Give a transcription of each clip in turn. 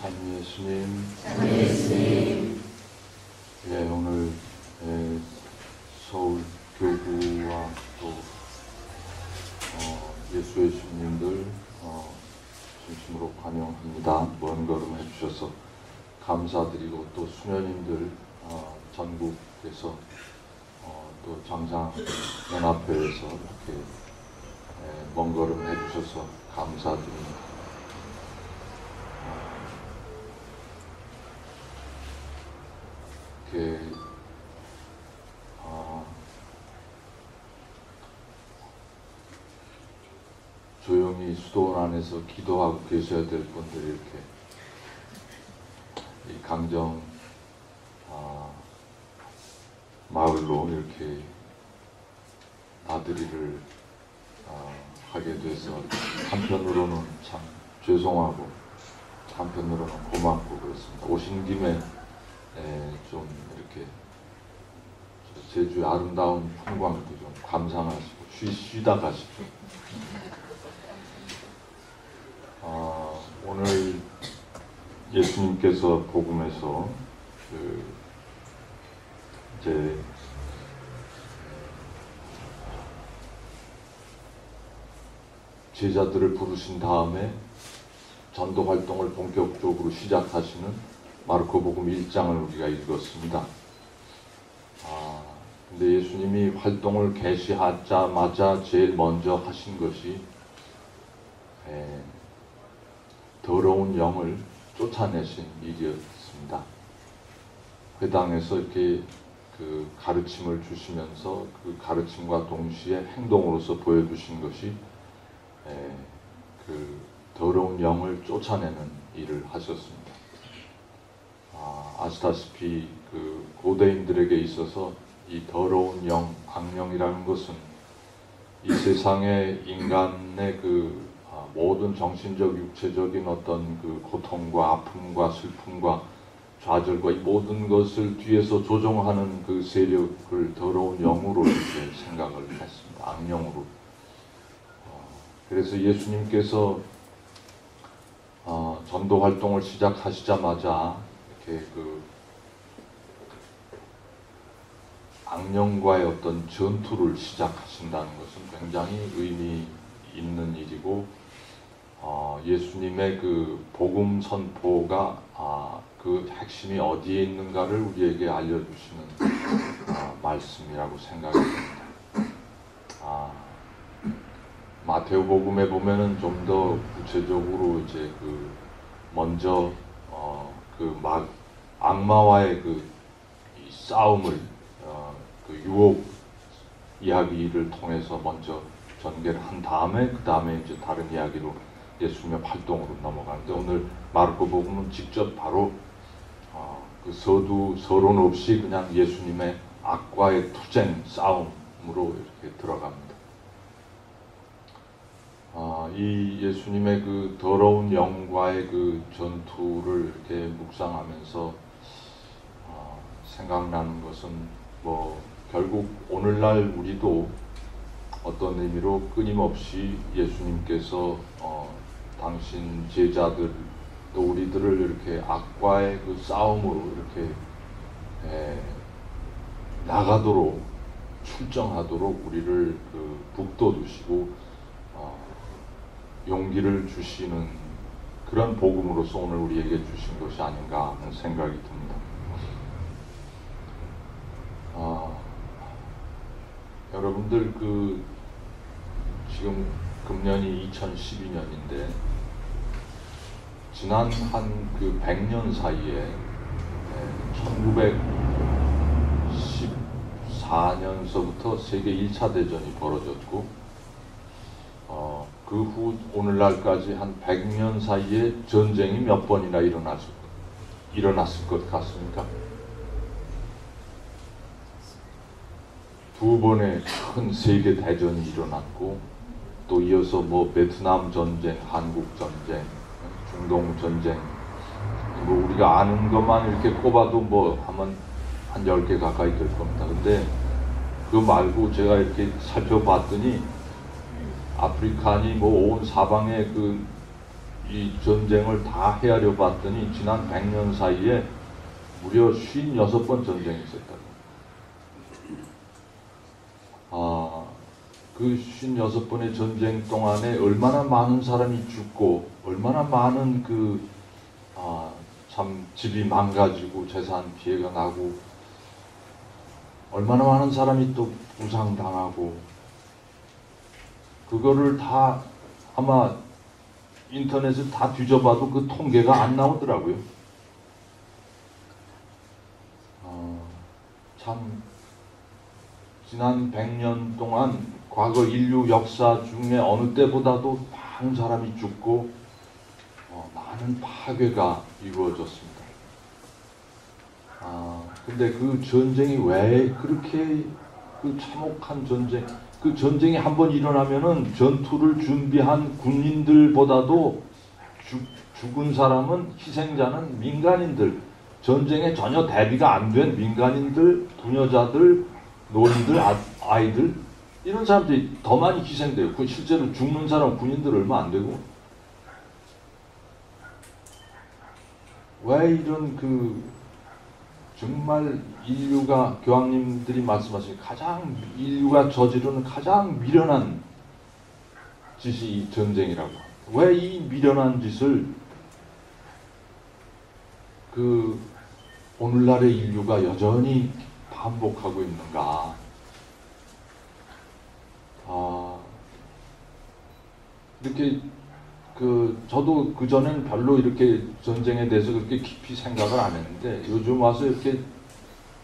참 예수님, 참 예수님, 예, 오늘 예, 서울 교구와 또 어, 예수 예수님들 어, 진심으로 환영합니다. 먼 걸음 해주셔서 감사드리고 또 수녀님들 어, 전국에서 어, 또 장상 연합회에서 이렇게 예, 먼 걸음 해주셔서 감사드립니다. 이렇게 아, 조용히 수도원 안에서 기도하고 계셔야 될 분들이 이렇게 이 강정 아, 마을로 이렇게 나들이를 아, 하게 돼서 한편으로는 참 죄송하고 한편으로는 고맙고 그렇습니다. 오신 김에 에, 좀 이렇게 제주의 아름다운 풍광도 좀 감상하시고 쉬, 쉬다 가시죠. 아, 오늘 예수님께서 복음에서 그 이제 제자들을 부르신 다음에 전도 활동을 본격적으로 시작하시는 마르코복음 1장을 우리가 읽었습니다. 아, 근데 예수님이 활동을 개시하자마자 제일 먼저 하신 것이 에, 더러운 영을 쫓아내신 일이었습니다. 회당에서 이렇게 그 가르침을 주시면서 그 가르침과 동시에 행동으로서 보여주신 것이 에, 그 더러운 영을 쫓아내는 일을 하셨습니다. 아, 아시다시피 그 고대인들에게 있어서 이 더러운 영, 악령이라는 것은 이 세상의 인간의 그 아, 모든 정신적, 육체적인 어떤 그 고통과 아픔과 슬픔과 좌절과 이 모든 것을 뒤에서 조종하는 그 세력을 더러운 영으로 이렇게 생각을 했습니다. 악령으로. 어, 그래서 예수님께서 어, 전도 활동을 시작하시자마자 이렇게 그 악령과의 어떤 전투를 시작하신다는 것은 굉장히 의미 있는 일이고 어, 예수님의 그 복음 선포가 아, 그 핵심이 어디에 있는가를 우리에게 알려주시는 아, 말씀이라고 생각이 듭니다. 아, 마테오 복음에 보면은 좀 더 구체적으로 이제 그 먼저 어, 그막 악마와의 그이 싸움을 어, 그 유혹 이야기를 통해서 먼저 전개를 한 다음에 그 다음에 이제 다른 이야기로 예수님의 활동으로 넘어가는데 오늘 마르코 복음은 직접 바로 어, 그 서두 서론 없이 그냥 예수님의 악과의 투쟁 싸움으로 이렇게 들어갑니다. 아, 이 예수님의 그 더러운 영과의 그 전투를 이렇게 묵상하면서 아, 생각나는 것은 뭐 결국 오늘날 우리도 어떤 의미로 끊임없이 예수님께서 어, 당신 제자들 또 우리들을 이렇게 악과의 그 싸움으로 이렇게 에, 나가도록 출정하도록 우리를 그 북돋우시고 어, 용기를 주시는 그런 복음으로서 오늘 우리에게 주신 것이 아닌가 하는 생각이 듭니다. 아, 여러분들 그 지금 금년이 2012년인데 지난 한 그 100년 사이에 1914년서부터 세계 1차 대전이 벌어졌고 어, 그 후 오늘날까지 한 100년 사이에 전쟁이 몇 번이나 일어났을, 일어났을 것 같습니까? 두 번의 큰 세계 대전이 일어났고 또 이어서 뭐 베트남 전쟁, 한국 전쟁, 중동 전쟁 뭐 우리가 아는 것만 이렇게 꼽아도 뭐 하면 한 10개 가까이 될 겁니다. 근데 그 말고 제가 이렇게 살펴봤더니 아프리카니 뭐 온 사방에 그 이 전쟁을 다 헤아려 봤더니 지난 100년 사이에 무려 56번 전쟁이 있었다고. 아, 그 56번의 전쟁 동안에 얼마나 많은 사람이 죽고 얼마나 많은 그 아, 참 집이 망가지고 재산 피해가 나고 얼마나 많은 사람이 또 부상당하고 그거를 다 아마 인터넷을 다 뒤져봐도 그 통계가 안 나오더라고요. 어, 참 지난 100년 동안 과거 인류 역사 중에 어느 때보다도 많은 사람이 죽고 어, 많은 파괴가 이루어졌습니다. 아, 근데 그 전쟁이 왜 그렇게 그 참혹한 전쟁, 그 전쟁이 한 번 일어나면은 전투를 준비한 군인들보다도 죽, 죽은 사람은 희생자는 민간인들, 전쟁에 전혀 대비가 안 된 민간인들, 부녀자들, 노인들, 아, 아이들 이런 사람들이 더 많이 희생돼요. 그 실제로 죽는 사람 군인들 얼마 안 되고 왜 이런 그 정말 인류가 교황님들이 말씀하신 가장 인류가 저지르는 가장 미련한 짓이 이 전쟁이라고. 왜 이 미련한 짓을 그 오늘날의 인류가 여전히 반복하고 있는가? 아 이렇게 그 저도 그 전엔 별로 이렇게 전쟁에 대해서 그렇게 깊이 생각을 안 했는데 요즘 와서 이렇게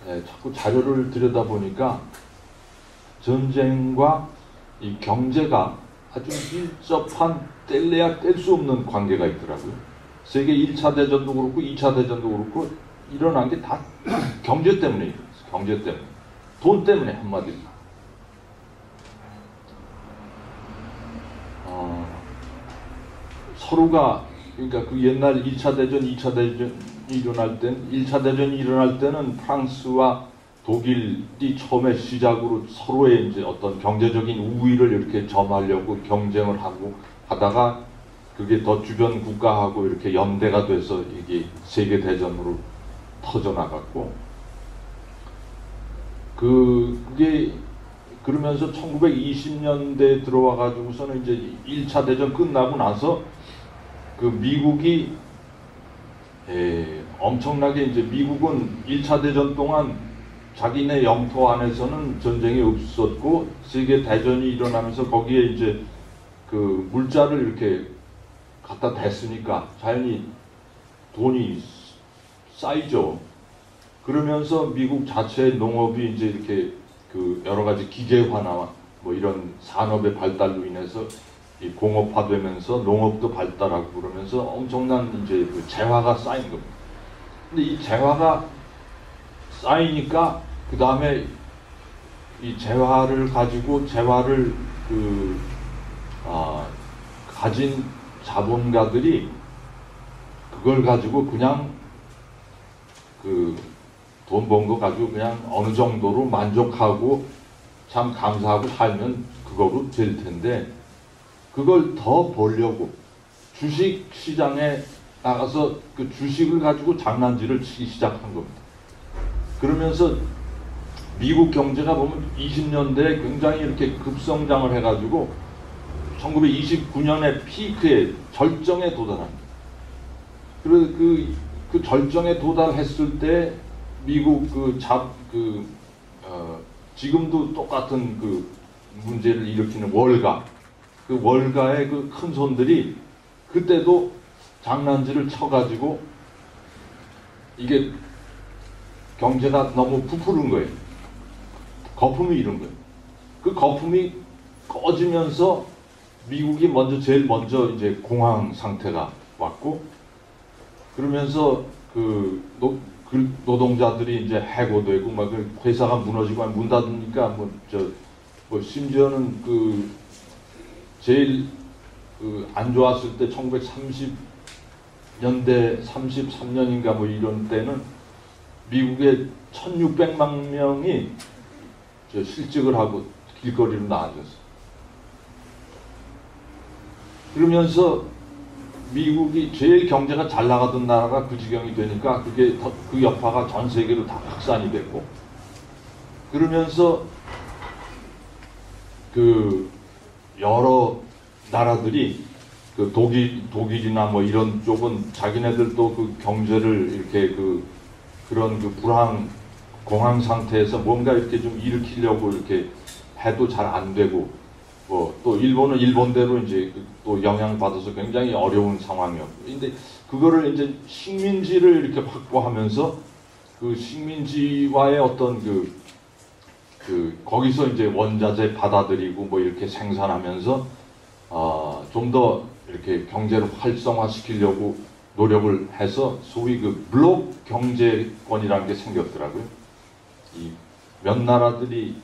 예, 자꾸 자료를 들여다 보니까 전쟁과 이 경제가 아주 밀접한 뗄래야 뗄 수 없는 관계가 있더라고요. 세계 1차 대전도 그렇고 2차 대전도 그렇고 일어난 게 다 경제 때문에 일어났어요. 경제 때문에. 돈 때문에 한마디로. 어, 서로가 그러니까 그 옛날 1차 대전, 2차 대전이 일어날 땐 1차 대전이 일어날 때는 프랑스와 독일이 처음에 시작으로 서로의 이제 어떤 경제적인 우위를 이렇게 점하려고 경쟁을 하고 하다가 그게 더 주변 국가하고 이렇게 연대가 돼서 이게 세계 대전으로 터져 나갔고 그 그게 그러면서 1920년대 들어와 가지고서는 이제 1차 대전 끝나고 나서 그 미국이 에, 엄청나게 이제 미국은 1차 대전 동안 자기네 영토 안에서는 전쟁이 없었고 세계 대전이 일어나면서 거기에 이제 그 물자를 이렇게 갖다 댔으니까 자연히 돈이 쌓이죠. 그러면서 미국 자체의 농업이 이제 이렇게 그 여러 가지 기계화나 뭐 이런 산업의 발달로 인해서 이 공업화되면서 농업도 발달하고 그러면서 엄청난 이제 그 재화가 쌓인 겁니다. 근데 이 재화가 쌓이니까 그 다음에 이 재화를 가지고 재화를 그 아, 가진 자본가들이 그걸 가지고 그냥 그 돈 번 거 가지고 그냥 어느 정도로 만족하고 참 감사하고 살면 그거로 될 텐데 그걸 더 벌려고 주식 시장에 나가서 그 주식을 가지고 장난질을 치기 시작한 겁니다. 그러면서 미국 경제가 보면 20년대에 굉장히 이렇게 급성장을 해가지고 1929년에 피크에 절정에 도달합니다. 그리고 그, 그 절정에 도달했을 때 미국 그 잡, 그, 어, 지금도 똑같은 그 문제를 일으키는 월가, 그 월가의 그 큰 손들이 그때도 장난질을 쳐가지고 이게 경제가 너무 부풀은 거예요. 거품이 이런 거예요. 그 거품이 꺼지면서 미국이 먼저 제일 먼저 이제 공황 상태가 왔고 그러면서 그, 노, 그 노동자들이 이제 해고되고 막 그 회사가 무너지고 문 닫으니까 뭐저뭐 심지어는 그 제일 그 안 좋았을 때 1930년대 33년인가 뭐 이런 때는 미국의 1600만 명이 저 실직을 하고 길거리로 나앉았어요. 그러면서 미국이 제일 경제가 잘 나가던 나라가 그 지경이 되니까 그게 더- 그 여파가 전 세계로 다 확산이 됐고. 그러면서 그 여러 나라들이 그 독일 독일이나 뭐 이런 쪽은 자기네들도 그 경제를 이렇게 그 그런 그 불황 공황 상태에서 뭔가 이렇게 좀 일으키려고 이렇게 해도 잘 안 되고 뭐 또 일본은 일본대로 이제 그또 영향 받아서 굉장히 어려운 상황이었고 근데 그거를 이제 식민지를 이렇게 확보하면서 그 식민지와의 어떤 그, 그 거기서 이제 원자재 받아들이고 뭐 이렇게 생산하면서 어, 좀더 이렇게 경제를 활성화시키려고 노력을 해서 소위 그 블록 경제권이라는 게 생겼더라고요. 이 몇 나라들이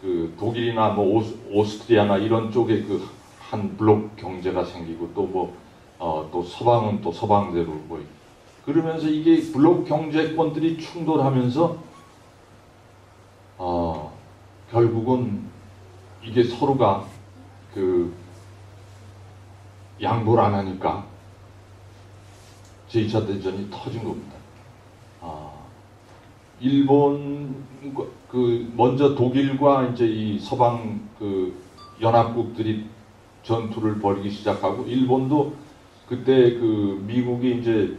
그 독일이나 뭐 오스, 오스 트리아나 이런 쪽에 그 한 블록 경제가 생기고 또뭐 어, 또 서방은 또 서방대로 뭐 그러면서 이게 블록 경제권들이 충돌하면서 어, 결국은 이게 서로가 그 양보를 안 하니까 제2차 대전이 터진 겁니다. 아, 일본 그 먼저 독일과 이제 이 서방 그 연합국들이 전투를 벌이기 시작하고 일본도 그때 그 미국이 이제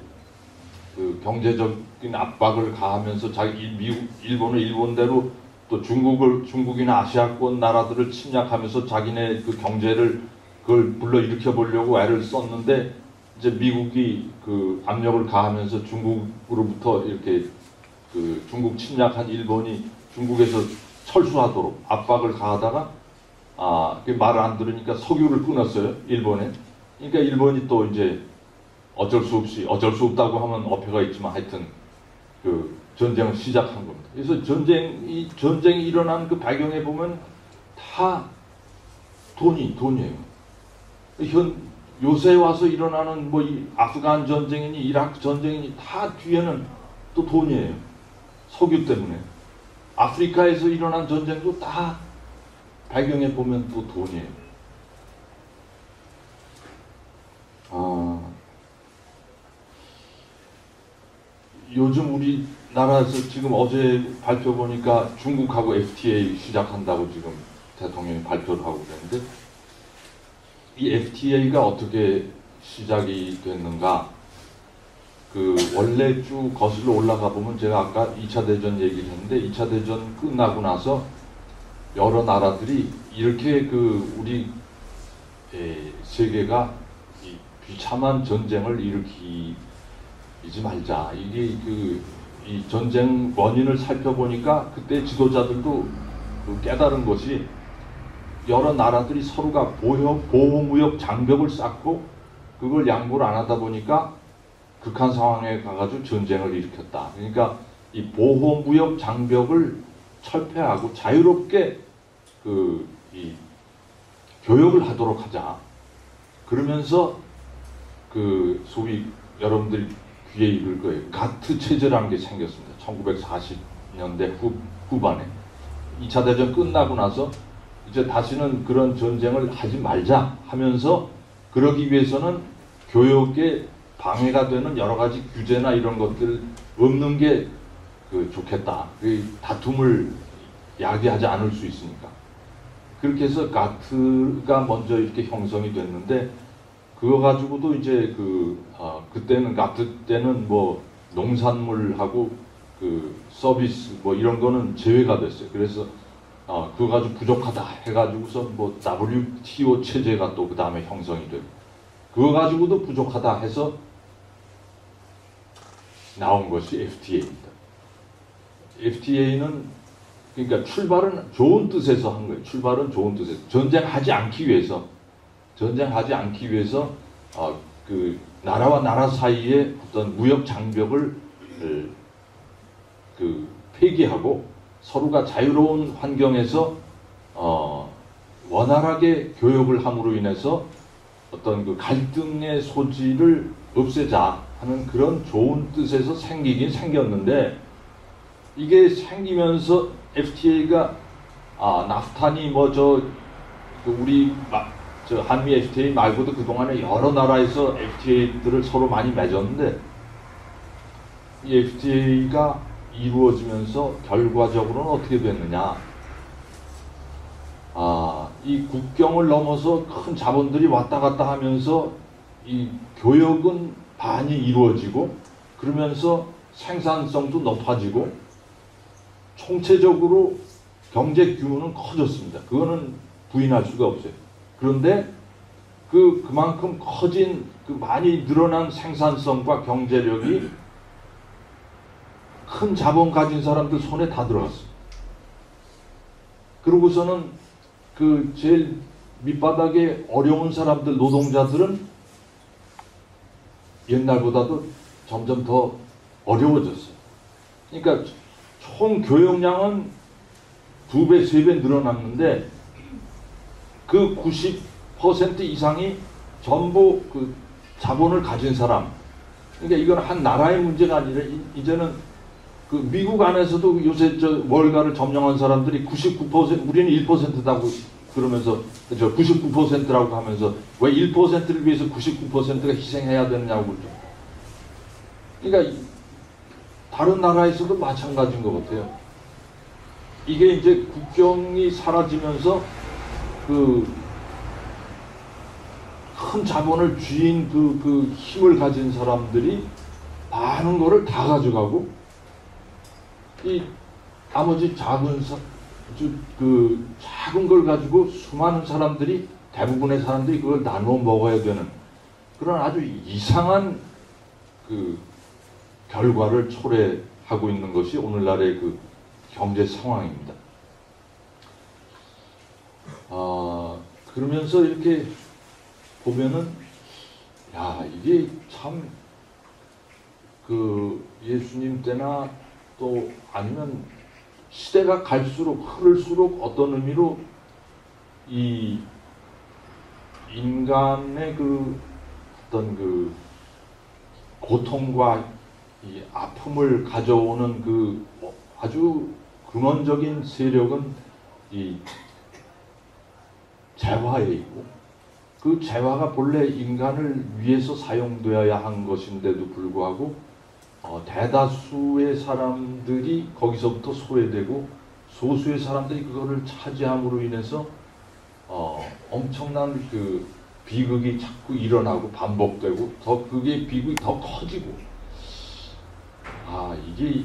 그 경제적인 압박을 가하면서 자기 일- 미국 일본은 일본대로 또 중국을 중국이나 아시아권 나라들을 침략하면서 자기네 그 경제를 그걸 불러 일으켜 보려고 애를 썼는데 이제 미국이 그 압력을 가하면서 중국으로부터 이렇게 그 중국 침략한 일본이 중국에서 철수하도록 압박을 가하다가 아, 그 말을 안 들으니까 석유를 끊었어요, 일본에. 그러니까 일본이 또 이제 어쩔 수 없이, 어쩔 수 없다고 하면 어폐가 있지만 하여튼 그 전쟁을 시작한 겁니다. 그래서 전쟁이, 전쟁이 일어난 그 배경에 보면 다 돈이, 돈이에요. 현, 요새 와서 일어나는 뭐이 아프간 전쟁이니 이라크 전쟁이니 다 뒤에는 또 돈이에요. 석유 때문에. 아프리카에서 일어난 전쟁도 다 배경에 보면 또 돈이에요. 아, 요즘 우리나라에서 지금 어제 발표 보니까 중국하고 FTA 시작한다고 지금 대통령이 발표를 하고 그랬는데 이 FTA가 어떻게 시작이 됐는가? 그 원래 쭉 거슬러 올라가 보면 제가 아까 2차 대전 얘기를 했는데 2차 대전 끝나고 나서 여러 나라들이 이렇게 그 우리 에, 세계가 이 비참한 전쟁을 일으키지 말자. 이게 그 이 전쟁 원인을 살펴보니까 그때 지도자들도 그 깨달은 것이 여러 나라들이 서로가 보호, 보호무역 장벽을 쌓고 그걸 양보를 안 하다 보니까 극한 상황에 가가지고 전쟁을 일으켰다. 그러니까 이 보호무역 장벽을 철폐하고 자유롭게 그 이 교역을 하도록 하자. 그러면서 그 소위 여러분들 귀에 익을 거예요. 가트 체제라는 게 생겼습니다. 1940년대 후, 후반에 2차 대전 끝나고 나서 이제 다시는 그런 전쟁을 하지 말자 하면서 그러기 위해서는 교역에 방해가 되는 여러 가지 규제나 이런 것들 없는 게 그 좋겠다. 그 다툼을 야기하지 않을 수 있으니까. 그렇게 해서 가트가 먼저 이렇게 형성이 됐는데 그거 가지고도 이제 그 아, 그때는 가트 때는 뭐 농산물하고 그 서비스 뭐 이런 거는 제외가 됐어요. 그래서 아, 그거 가지고 부족하다 해가지고서 뭐 WTO 체제가 또 그 다음에 형성이 되고 그거 가지고도 부족하다 해서 나온 것이 FTA입니다. FTA는 그러니까 출발은 좋은 뜻에서 한 거예요. 출발은 좋은 뜻에서 전쟁하지 않기 위해서 전쟁하지 않기 위해서 어, 그 나라와 나라 사이에 어떤 무역 장벽을 을, 그 폐기하고 서로가 자유로운 환경에서 어, 원활하게 교역을 함으로 인해서 어떤 그 갈등의 소지를 없애자 하는 그런 좋은 뜻에서 생기긴 생겼는데 이게 생기면서 FTA가 아 나프타니 뭐저 그 우리 마- 저 한미 FTA 말고도 그동안에 여러 나라에서 FTA들을 서로 많이 맺었는데 이 FTA가 이루어지면서 결과적으로는 어떻게 됐느냐? 아, 이 국경을 넘어서 큰 자본들이 왔다 갔다 하면서 이 교역은 반이 이루어지고 그러면서 생산성도 높아지고 총체적으로 경제 규모는 커졌습니다. 그거는 부인할 수가 없어요. 그런데 그 그만큼 커진 그 많이 늘어난 생산성과 경제력이 큰 자본 가진 사람들 손에 다 들어갔어요. 그러고서는 그 제일 밑바닥에 어려운 사람들 노동자들은 옛날보다도 점점 더 어려워졌어요. 그러니까 총 교역량은 두 배, 세 배 늘어났는데 그 90% 이상이 전부 그 자본을 가진 사람. 그러니까 이건 한 나라의 문제가 아니라 이- 이제는 그 미국 안에서도 요새 저 월가를 점령한 사람들이 99% 우리는 1%다고 그러면서 저 99%라고 하면서 왜 1%를 위해서 99%가 희생해야 되느냐고 그러죠. 그러니까 이- 다른 나라에서도 마찬가지인 것 같아요. 이게 이제 국경이 사라지면서 그 큰 자본을 쥐인 그, 그 힘을 가진 사람들이 많은 거를 다 가져가고 이 나머지 작은 사, 주- 그 작은 걸 가지고 수많은 사람들이 대부분의 사람들이 그걸 나눠 먹어야 되는 그런 아주 이상한 그 결과를 초래하고 있는 것이 오늘날의 그 경제 상황입니다. 아 그러면서 이렇게 보면은 야 이게 참 그 예수님 때나 또 아니면 시대가 갈수록 흐를수록 어떤 의미로 이 인간의 그 어떤 그 고통과 이 아픔을 가져오는 그 아주 근원적인 세력은 이 재화에 있고 그 재화가 본래 인간을 위해서 사용되어야 한 것인데도 불구하고 어, 대다수의 사람들이 거기서부터 소외되고 소수의 사람들이 그거를 차지함으로 인해서 어, 엄청난 그 비극이 자꾸 일어나고 반복되고 더 그게 비극이 더 커지고 아 이게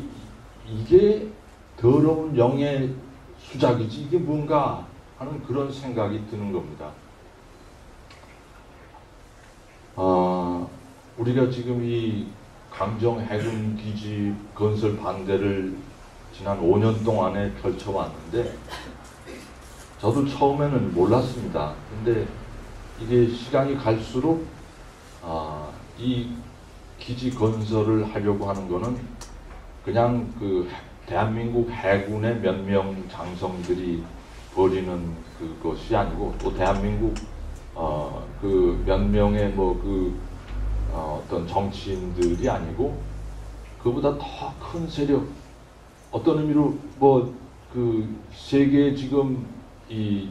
이게 더러운 영의 수작이지 이게 뭔가 하는 그런 생각이 드는 겁니다. 아 우리가 지금 이 강정 해군 기지 건설 반대를 지난 5년 동안에 펼쳐왔는데 저도 처음에는 몰랐습니다. 근데 이게 시간이 갈수록 아, 이 기지 건설을 하려고 하는 거는 그냥 그 해- 대한민국 해군의 몇 명 장성들이 벌이는 그것이 아니고 또 대한민국 어, 그 몇 명의 뭐그 어, 어떤 정치인들이 아니고 그보다 더 큰 세력. 어떤 의미로 뭐 그 세계 지금 이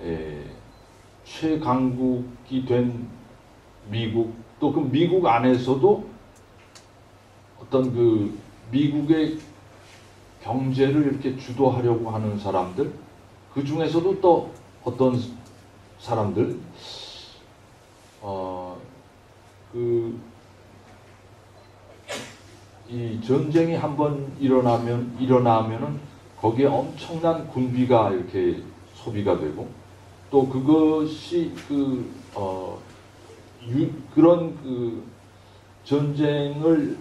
에, 최강국이 된 미국 또 그 미국 안에서도 어떤 그 미국의 경제를 이렇게 주도하려고 하는 사람들 그 중에서도 또 어떤 사람들 어, 그, 이 전쟁이 한번 일어나면, 일어나면은 거기에 엄청난 군비가 이렇게 소비가 되고 또 그것이 그, 어, 유, 그런 그 전쟁을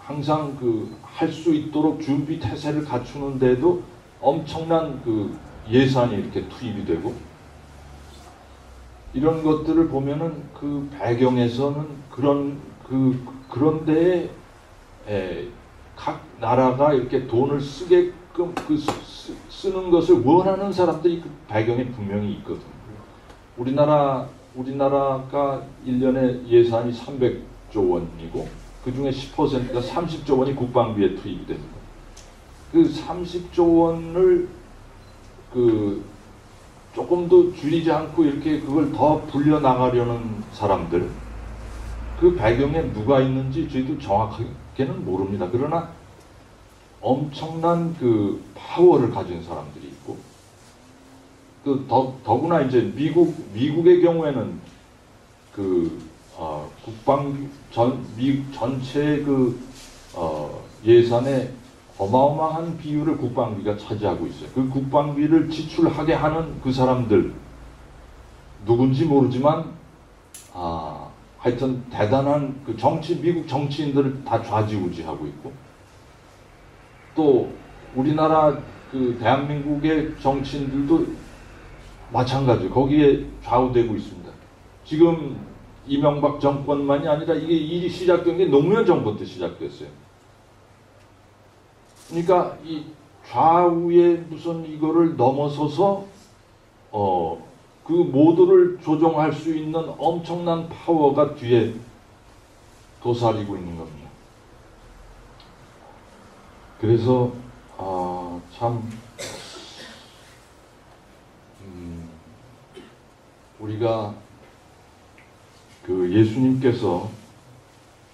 항상 그 할 수 있도록 준비 태세를 갖추는데도 엄청난 그 예산이 이렇게 투입이 되고 이런 것들을 보면은 그 배경에서는 그런 그 그런 데에 에, 각 나라가 이렇게 돈을 쓰게끔 그 쓰, 쓰는 것을 원하는 사람들이 그 배경에 분명히 있거든요. 우리나라 우리나라가 1년에 예산이 300조 원이고 그 중에 10%가 30조 원이 국방비에 투입이 됩니다. 그 30조 원을 그 조금 더 줄이지 않고 이렇게 그걸 더 불려 나가려는 사람들 그 배경에 누가 있는지 저희도 정확하게는 모릅니다. 그러나 엄청난 그 파워를 가진 사람들이 있고 그 더, 더구나 이제 미국 미국의 경우에는 그 어, 국방 전 미국 전체 그 어, 예산의 어마어마한 비율을 국방비가 차지하고 있어요. 그 국방비를 지출하게 하는 그 사람들 누군지 모르지만 아 하여튼 대단한 그 정치 미국 정치인들을 다 좌지우지하고 있고 또 우리나라 그 대한민국의 정치인들도 마찬가지 거기에 좌우되고 있습니다. 지금 이명박 정권만이 아니라 이게 일이 시작된 게 노무현 정권 때 시작됐어요. 그러니까 이 좌우의 무슨 이거를 넘어서서 어 그 모두를 조종할 수 있는 엄청난 파워가 뒤에 도사리고 있는 겁니다. 그래서 아, 참 음, 우리가 그 예수님께서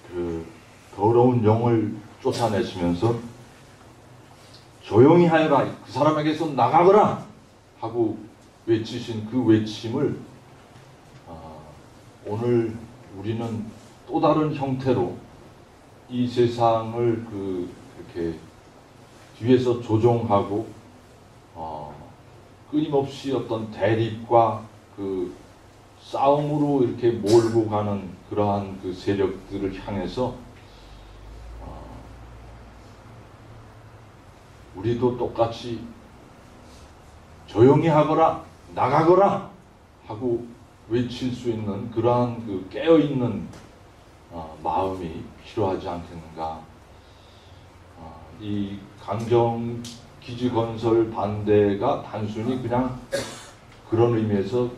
그 더러운 영을 쫓아내시면서 조용히 하여라 그 사람에게서 나가거라 하고 외치신 그 외침을 아, 오늘 우리는 또 다른 형태로 이 세상을 그 이렇게 뒤에서 조종하고 어, 끊임없이 어떤 대립과 그 싸움으로 이렇게 몰고 가는 그러한 그 세력들을 향해서 어, 우리도 똑같이 조용히 하거라 나가거라 하고 외칠 수 있는 그러한 그 깨어 있는 어, 마음이 필요하지 않겠는가? 어, 이 강정 기지 건설 반대가 단순히 그냥 그런 의미에서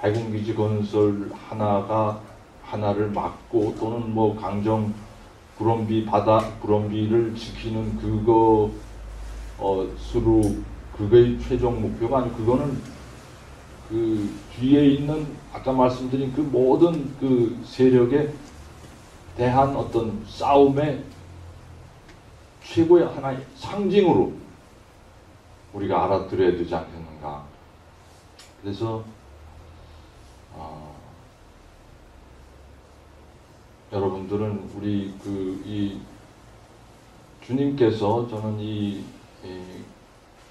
해군 기지 건설 하나가 하나를 막고 또는 뭐 강정 구럼비 바다 구럼비를 지키는 수로 그거의 최종 목표가 아니고 그거는 그 뒤에 있는 아까 말씀드린 그 모든 그 세력에 대한 어떤 싸움의 최고의 하나의 상징으로 우리가 알아들어야 되지 않겠는가. 그래서 어, 여러분들은 우리 그 이 주님께서 저는 이, 이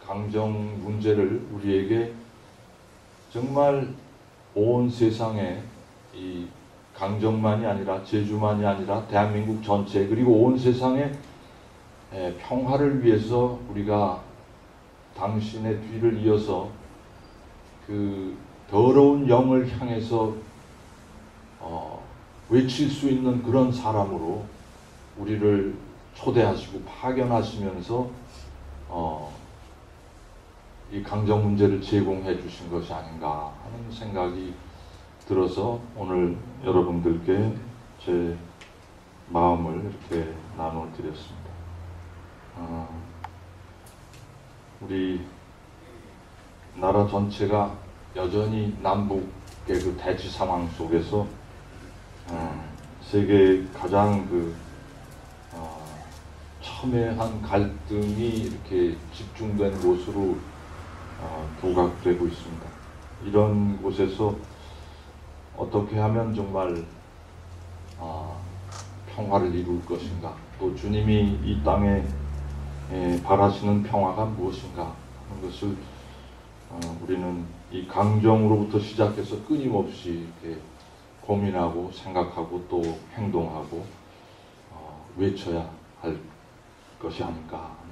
강정 문제를 우리에게 정말 온 세상에 이 강정만이 아니라 제주만이 아니라 대한민국 전체 그리고 온 세상에 에, 평화를 위해서 우리가 당신의 뒤를 이어서 그 더러운 영을 향해서 어, 외칠 수 있는 그런 사람으로 우리를 초대하시고 파견하시면서 어, 이 강정 문제를 제공해 주신 것이 아닌가 하는 생각이 들어서 오늘 여러분들께 제 마음을 이렇게 나눠 드렸습니다. 어, 우리 나라 전체가 여전히 남북의 그 대치 상황 속에서 어, 세계 가장 그 어, 첨예한 갈등이 이렇게 집중된 곳으로 어, 부각되고 있습니다. 이런 곳에서 어떻게 하면 정말 어, 평화를 이룰 것인가, 또 주님이 이 땅에 에, 바라시는 평화가 무엇인가 하는 것을 어, 우리는 이 강정으로부터 시작해서 끊임없이 이렇게 고민하고 생각하고 또 행동하고 어, 외쳐야 할 것이 생각입니다.